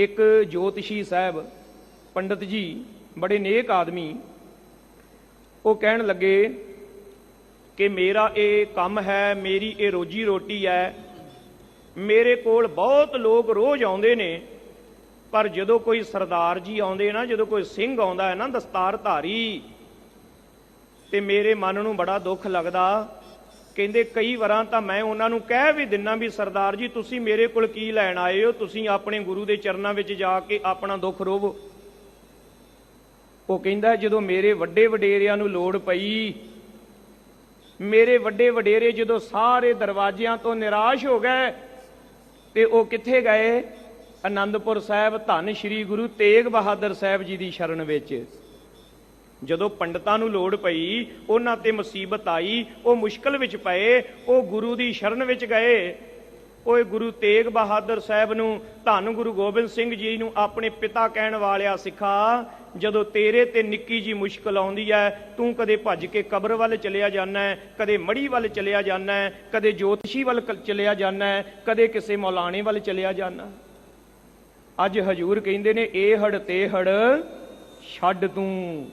ਇੱਕ ਜੋਤਸ਼ੀ ਸਾਹਿਬ ਪੰਡਤ ਜੀ ਬੜੇ ਨੇਕ ਆਦਮੀ ਉਹ ਕਹਿਣ ਲੱਗੇ ਕਿ ਮੇਰਾ ਇਹ ਕੰਮ ਹੈ, ਮੇਰੀ ਇਹ ਰੋਜੀ ਰੋਟੀ ਹੈ। ਮੇਰੇ ਕੋਲ ਬਹੁਤ ਲੋਕ ਰੋਜ਼ ਆਉਂਦੇ ਨੇ, ਪਰ ਜਦੋਂ ਕੋਈ ਸਰਦਾਰ ਜੀ ਆਉਂਦੇ ਨਾ, ਜਦੋਂ ਕੋਈ ਸਿੰਘ ਆਉਂਦਾ ਹੈ ਨਾ ਦਸਤਾਰ ਧਾਰੀ ਤੇ ਮੇਰੇ ਮਨ ਨੂੰ ਬੜਾ ਦੁੱਖ ਲੱਗਦਾ ਕਹਿੰਦੇ ਕਈ ਵਾਰਾਂ ਤਾਂ ਮੈਂ ਉਹਨਾਂ ਨੂੰ ਕਹਿ ਵੀ ਦਿੰਨਾ ਵੀ ਸਰਦਾਰ ਜੀ, ਤੁਸੀਂ ਮੇਰੇ ਕੋਲ ਕੀ ਲੈਣ ਆਏ ਹੋ? ਤੁਸੀਂ ਆਪਣੇ ਗੁਰੂ ਦੇ ਚਰਨਾਂ ਵਿੱਚ ਜਾ ਕੇ ਆਪਣਾ ਦੁੱਖ ਰੋਵੋ। ਉਹ ਕਹਿੰਦਾ, ਜਦੋਂ ਮੇਰੇ ਵੱਡੇ ਵਡੇਰਿਆਂ ਨੂੰ ਲੋੜ ਪਈ, ਮੇਰੇ ਵੱਡੇ ਵਡੇਰੇ ਜਦੋਂ ਸਾਰੇ ਦਰਵਾਜ਼ਿਆਂ ਤੋਂ ਨਿਰਾਸ਼ ਹੋ ਗਏ, ਤੇ ਉਹ ਕਿੱਥੇ ਗਏ? ਆਨੰਦਪੁਰ ਸਾਹਿਬ, ਧੰਨ ਸ਼੍ਰੀ ਗੁਰੂ ਤੇਗ ਬਹਾਦਰ ਸਾਹਿਬ ਜੀ ਦੀ ਸ਼ਰਨ ਵਿੱਚ। ਜਦੋਂ ਪੰਡਤਾਂ ਨੂੰ ਲੋੜ ਪਈ, ਉਹਨਾਂ ਤੇ ਮੁਸੀਬਤ ਆਈ, ਉਹ ਮੁਸ਼ਕਲ ਵਿੱਚ ਪਏ, ਉਹ ਗੁਰੂ ਦੀ ਸ਼ਰਨ ਵਿੱਚ ਗਏ। ਓਏ ਗੁਰੂ ਤੇਗ ਬਹਾਦਰ ਸਾਹਿਬ ਨੂੰ, ਧੰਨ ਗੁਰੂ ਗੋਬਿੰਦ ਸਿੰਘ ਜੀ ਨੂੰ ਆਪਣੇ ਪਿਤਾ ਕਹਿਣ ਵਾਲਿਆ ਸਿੱਖਾ, ਜਦੋਂ ਤੇਰੇ ਤੇ ਨਿੱਕੀ ਜੀ ਮੁਸ਼ਕਲ ਆਉਂਦੀ ਹੈ ਤੂੰ ਕਦੇ ਭੱਜ ਕੇ ਕਬਰ ਵੱਲ ਚਲਿਆ ਜਾਂਦਾ ਹੈ ਕਦੇ ਮੜੀ ਵੱਲ ਚਲਿਆ ਜਾਂਦਾ ਹੈ ਕਦੇ ਜੋਤਸ਼ੀ ਵੱਲ ਕ- ਚਲਿਆ ਜਾਂਦਾ ਹੈ ਕਦੇ ਕਿਸੇ ਮੌਲਾਣੇ ਵੱਲ ਚਲਿਆ ਜਾਂਦਾ ਅੱਜ ਹਜੂਰ ਕਹਿੰਦੇ ਨੇ ਇਹ ਹੜ ਤੇ ਹੜ ਛੱਡ ਤੂੰ।